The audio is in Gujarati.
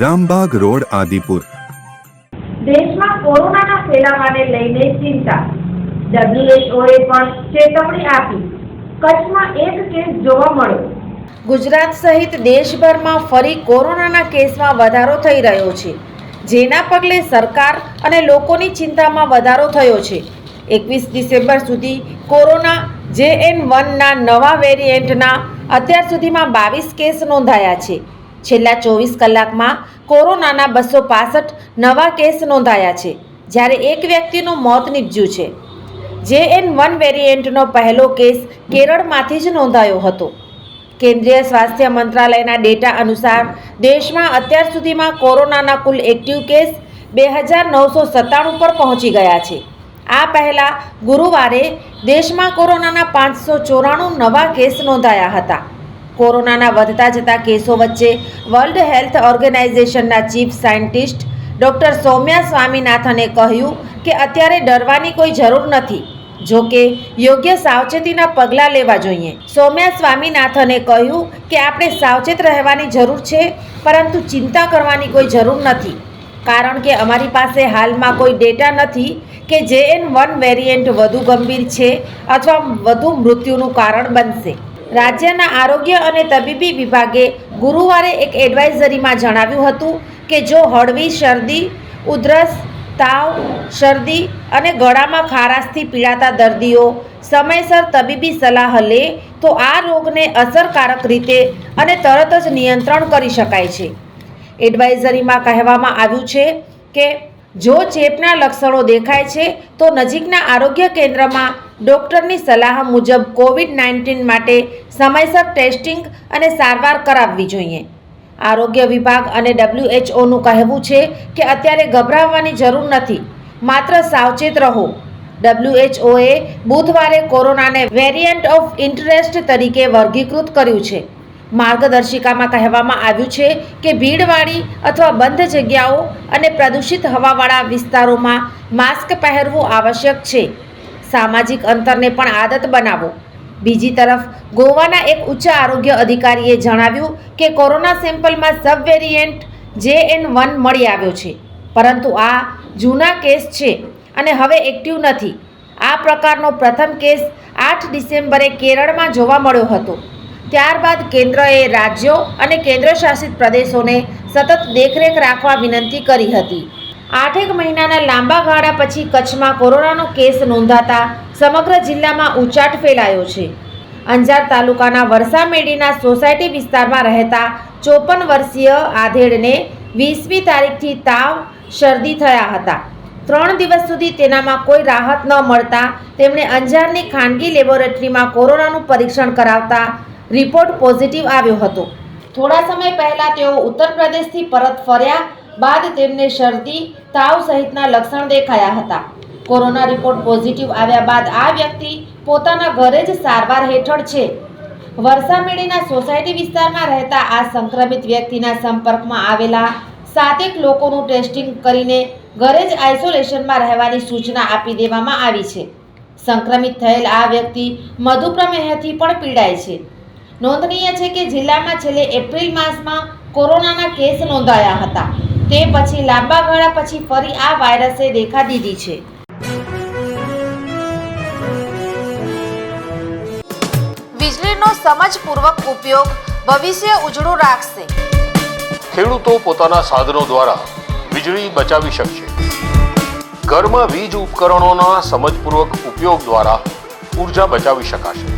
Rambagh road Adipur. દેશમાં કોરોનાના ફેલાવાને લઈને ચિંતા. ડબ્લ્યુએચઓએ પણ ચેતવણી આપી. કચ્છમાં એક કેસ જોવા મળ્યો. ગુજરાત સહિત દેશભરમાં ફરી કોરોનાના કેસમાં વધારો થઈ રહ્યો છે. જેના પગલે સરકાર અને લોકોની ચિંતામાં વધારો થયો છે. એકવીસ ડિસેમ્બર સુધી કોરોના જે એન વનના નવા વેરિયન્ટના અત્યાર સુધીમાં બાવીસ કેસ નોંધાયા છે. છેલ્લા ચોવીસ કલાકમાં કોરોનાના બસો પાસઠ નવા કેસ નોંધાયા છે, જ્યારે એક વ્યક્તિનું મોત નીપજ્યું છે. જે એન વન વેરિયન્ટનો પહેલો કેસ કેરળમાંથી જ નોંધાયો હતો. કેન્દ્રીય સ્વાસ્થ્ય મંત્રાલયના ડેટા અનુસાર દેશમાં અત્યાર સુધીમાં કોરોનાના કુલ એક્ટિવ કેસ બે હજાર નવસો સત્તાણું પર પહોંચી ગયા છે. આ પહેલાં ગુરુવારે દેશમાં કોરોનાના પાંચસો ચોરાણું નવા કેસ નોંધાયા હતા. કોરોનાના વધતા જતા કેસો વચ્ચે વર્લ્ડ હેલ્થ ઓર્ગેનાઇઝેશનના ચીફ સાયન્ટિસ્ટ ડૉક્ટર સૌમ્યા સ્વામીનાથને કહ્યું કે અત્યારે ડરવાની કોઈ જરૂર નથી, જો કે યોગ્ય સાવચેતીના પગલાં લેવા જોઈએ. સૌમ્યા સ્વામીનાથને કહ્યું કે આપણે સાવચેત રહેવાની જરૂર છે, પરંતુ ચિંતા કરવાની કોઈ જરૂર નથી, કારણ કે અમારી પાસે હાલમાં કોઈ ડેટા નથી કે જે એન વન વેરિયન્ટ વધુ ગંભીર છે અથવા વધુ મૃત્યુનું કારણ બનશે. રાજ્યના આરોગ્ય અને તબીબી વિભાગે ગુરુવારે એક એડવાઇઝરીમાં જણાવ્યું હતું કે જો હળવી શરદી, ઉધરસ, તાવ, શરદી અને ગળામાં ખારાશથી પીડાતા દર્દીઓ સમયસર તબીબી સલાહ લે, તો આ રોગને અસરકારક રીતે અને તરત જ નિયંત્રણ કરી શકાય છે. એડવાઇઝરીમાં કહેવામાં આવ્યું છે કે જો ચેપના લક્ષણો દેખાય છે, તો નજીકના આરોગ્ય કેન્દ્રમાં ડૉક્ટરની સલાહ મુજબ કોવિડ નાઇન્ટીન માટે સમયસર ટેસ્ટિંગ અને સારવાર કરાવવી જોઈએ. આરોગ્ય વિભાગ અને ડબ્લ્યુએચઓનું કહેવું છે કે અત્યારે ગભરાવવાની જરૂર નથી, માત્ર સાવચેત રહો. ડબ્લ્યુએચઓએ બુધવારે કોરોનાને વેરિયન્ટ ઓફ ઇન્ટરેસ્ટ તરીકે વર્ગીકૃત કર્યું છે. માર્ગદર્શિકામાં કહેવામાં આવ્યું છે કે ભીડવાળી અથવા બંધ જગ્યાઓ અને પ્રદૂષિત હવાવાળા વિસ્તારોમાં માસ્ક પહેરવું આવશ્યક છે. સામાજિક અંતરને પણ આદત બનાવો. બીજી તરફ, ગોવાના એક ઉચ્ચ આરોગ્ય અધિકારીએ જણાવ્યું કે corona સેમ્પલમાં sub variant J N one મળી આવ્યો છે. પરંતુ આ જૂના કેસ છે અને હવે એક્ટિવ નથી. આ પ્રકારનો પ્રથમ કેસ આઠ ડિસેમ્બરે કેરળમાં જોવા મળ્યો હતો. ત્યારબાદ કેન્દ્રએ રાજ્યો અને કેન્દ્રશાસિત પ્રદેશોને સતત દેખરેખ રાખવા વિનંતી કરી હતી. આઠેક મહિનાના લાંબા ગાળા પછી કચ્છમાં કોરોનાનો કેસ નોંધાતા સમગ્ર જિલ્લામાં ઉચાટ ફેલાયો છે. અંજાર તાલુકાના વરસામેડીના સોસાયટી વિસ્તારમાં રહેતા ચોપન વર્ષીય આધેડને વીસમી તારીખથી તાવ, શરદી થયા હતા. ત્રણ દિવસ સુધી તેનામાં કોઈ રાહત ન મળતા તેમણે અંજારની ખાનગી લેબોરેટરીમાં કોરોનાનું પરીક્ષણ કરાવતા રિપોર્ટ પોઝિટિવ આવ્યો હતો. થોડા સમય પહેલા તેઓ ઉત્તર પ્રદેશથી પરત ફર્યા બાદ તેમને શરદી, તાવ સહિતના લક્ષણ દેખાયા હતા. કોરોના રિપોર્ટ પોઝિટિવ આવ્યા બાદ આ વ્યક્તિ પોતાના ઘરે જ સારવાર હેઠળ છે. વરસામેડીના સોસાયટી વિસ્તારમાં રહેતા આ સંક્રમિત વ્યક્તિના સંપર્કમાં આવેલા સાતેક લોકોનું ટેસ્ટિંગ કરીને ઘરે જ આઇસોલેશનમાં રહેવાની સૂચના આપી દેવામાં આવી છે. સંક્રમિત થયેલ આ વ્યક્તિ મધુપ્રમેહથી પણ પીડાય છે. નોંધનીય છે કે જિલ્લામાં છેલ્લે એપ્રિલ માસમાં કોરોનાના કેસ નોંધાયા હતા. તે પછી લાંબા ગાળા પછી ફરી આ વાયરસે દેખા દીધી છે. વીજળીનો સમજપૂર્વક ઉપયોગ ભવિષ્ય ઉજળું રાખશે. ખેડૂતો પોતાના સાધનો દ્વારા વીજળી બચાવી શકશે. ઘરમાં વીજ ઉપકરણોના સમજપૂર્વક ઉપયોગ દ્વારા ઊર્જા બચાવી શકાશે.